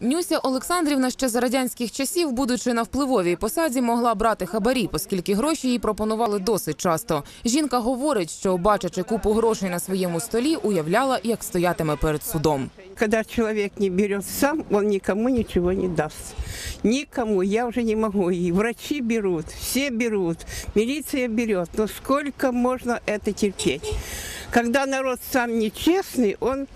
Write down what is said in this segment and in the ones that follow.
Нюся Олександрівна ще за радянських часів, будучи на впливовій посаді, могла брати хабарі, оскільки гроші їй пропонували досить часто. Жінка говорить, що бачачи купу грошей на своєму столі, уявляла, як стоятиме перед судом. Когда человек не берет сам, он никому ничего не даст. Никому, я уже не могу. И врачи берут, все берут, милиция берет. Но сколько можно это терпеть? Когда народ сам нечестный, он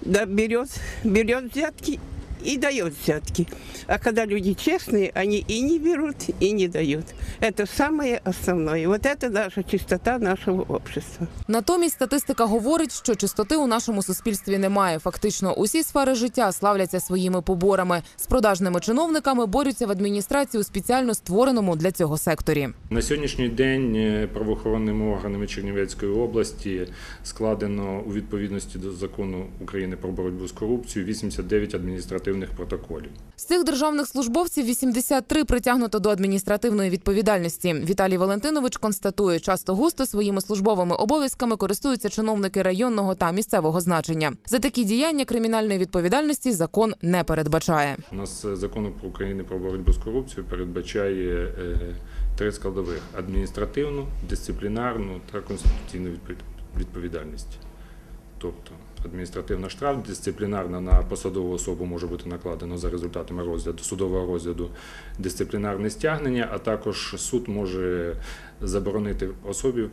да, берет, берет взятки и дает взятки. А когда люди честные, они и не берут, и не дают. Это самое основное. Вот это наша чистота нашего общества. Натомість статистика говорить, що чистоти у нашому суспільстві немає. Фактично, усі сфери життя славляться своїми поборами. З продажними чиновниками борються в адміністрації у спеціально створеному для цього секторі. На сьогоднішній день е, правоохоронними органами Чернівецької області складено у відповідності до закону України про боротьбу з корупцією 89 адміністративних протоколів. З цих державних службовців 83 притягнуто до адміністративної відповідальності. Віталій Валентинович констатує, часто густо своїми службовими обов'язками користуються чиновники районного та місцевого значення. За такі діяння кримінальної відповідальності закон не передбачає. У нас е, закон про України про боротьбу з корупцією передбачає е, три складових: адміністративну, дисциплінарну та конституційну відпов- відповідальність. Тобто адміністративна штраф, дисциплінарна на посадову особу може бути накладено за результатами розгляду судового розгляду дисциплінарне стягнення, а також суд може заборонити особі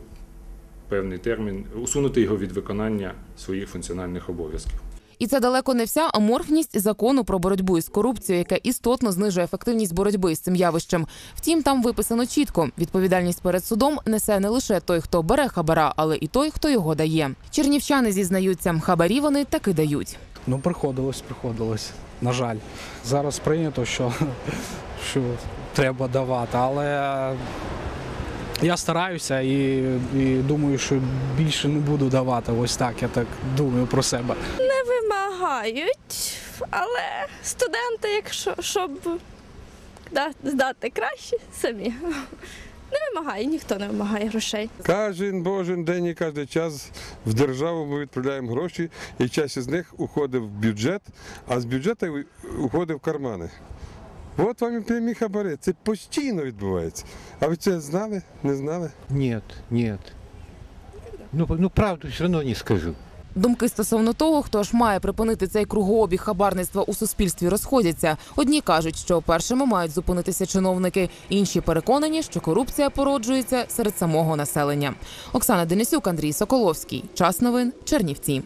певний термін, усунути його від виконання своїх функціональних обов'язків. І це далеко не вся аморфність закону про боротьбу із корупцією, яка істотно знижує ефективність боротьби з цим явищем. Втім, там виписано чітко: відповідальність перед судом несе не лише той, хто бере хабара, але і той, хто його дає. Чернівчани зізнаються, хабарі вони таки дають. Ну, приходилось, приходилось. На жаль. Зараз прийнято, що, що треба давати, але я стараюся і, і думаю, що більше не буду давати. Ось так, я так думаю про себе. Вимагають, але студенти, якщо щоб да- здати краще, самі. Не вимагає, ніхто не вимагає грошей. Кожен божий день і кожен час в державу ми відправляємо гроші, і часть з них уходить в бюджет, а з бюджету уходить в кармани. От вам і прямі хабари. Це постійно відбувається. А ви це знали? Не знали? Нет, нет. Ну, ну правду все равно не скажу. Думки стосовно того, хто ж має припинити цей кругообіг хабарництва у суспільстві, розходяться. Одні кажуть, що першими мають зупинитися чиновники, інші переконані, що корупція породжується серед самого населення. Оксана Денисюк, Андрій Соколовський. Час новин Чернівці.